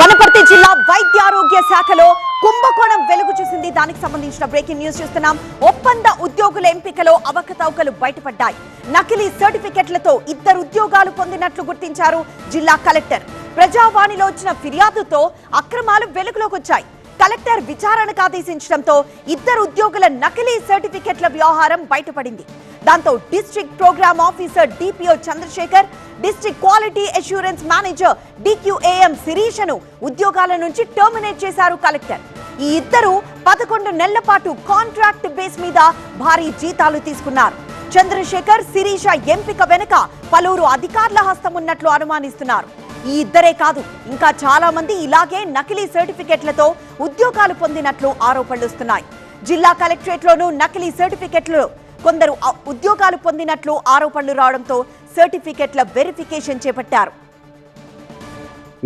వనపర్తి జిల్లా వైద్యారోగ్య శాఖలో కుంభకోణం వెలుగు చూసింది. దానికి సంబంధించిన బ్రేకింగ్ న్యూస్ చూస్తున్నాం. ఒప్పంద ఉద్యోగుల ఎంపికలో అవకతవకలు బయటపడ్డాయి. నకిలీ సర్టిఫికెట్లతో ఇద్దరు ఉద్యోగాలు పొందినట్లు గుర్తించారు జిల్లా కలెక్టర్. ప్రజావాణిలో వచ్చిన ఫిర్యాదుతో అక్రమాలు వెలుగులోకి వచ్చాయి. కలెక్టర్ విచారణకు ఆదేశించడంతో ఇద్దరు ఉద్యోగుల నకిలీ సర్టిఫికెట్ల వ్యవహారం బయటపడింది. దాంతో district programme officer DPO Chandrasekhar district quality assurance manager DQAM శిరీషను ఉద్యోగాల నుంచి టర్మినేట్ చేశారు కలెక్టర్. ఈ ఇద్దరు పదకొండు నెలల పాటు కాంట్రాక్ట్ బేస్ మీద భారీ జీతాలు తీసుకున్నారు. చంద్రశేఖర్ శిరీష ఎంపిక వెనుక పలువురు అధికారుల హస్తం ఉన్నట్లు అనుమానిస్తున్నారు. ఈ ఇద్దరే కాదు ఇంకా చాలా మంది ఇలాగే నకిలీ సర్టిఫికెట్లతో ఉద్యోగాలు పొందినట్లు ఆరోపణలు వస్తున్నాయి. జిల్లా కలెక్టరేట్ లోనూ నకిలీ సర్టిఫికెట్లు కొందరు ఉద్యోగాలు పొందినట్లు ఆరోపణలు రావడంతో సర్టిఫికెట్ల వెరిఫికేషన్ చేపట్టారు.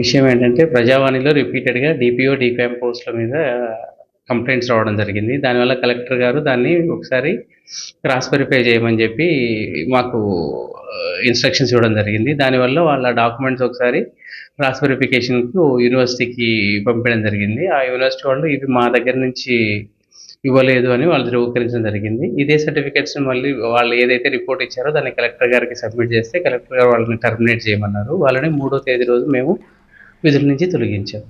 విషయం ఏంటంటే ప్రజావాణిలో రిపీటెడ్గా డిపిఓ డిపిఎం పోస్టుల మీద కంప్లైంట్స్ రావడం జరిగింది. దానివల్ల కలెక్టర్ గారు దాన్ని ఒకసారి క్రాస్ వెరిఫై చేయమని చెప్పి మాకు ఇన్స్ట్రక్షన్స్ ఇవ్వడం జరిగింది. దానివల్ల వాళ్ళ డాక్యుమెంట్స్ ఒకసారి క్రాస్ వెరిఫికేషన్కు యూనివర్సిటీకి పంపించడం జరిగింది. ఆ యూనివర్సిటీ వాళ్ళు ఇవి మా దగ్గర నుంచి ఇవ్వలేదు అని వాళ్ళు ధృవీకరించడం జరిగింది. ఇదే సర్టిఫికేట్స్ మళ్ళీ వాళ్ళు ఏదైతే రిపోర్ట్ ఇచ్చారో దాన్ని కలెక్టర్ గారికి సబ్మిట్ చేస్తే కలెక్టర్ గారు వాళ్ళని టర్మినేట్ చేయమన్నారు. వాళ్ళని మూడో తేదీ రోజు మేము విధుల నుంచి తొలగించాం.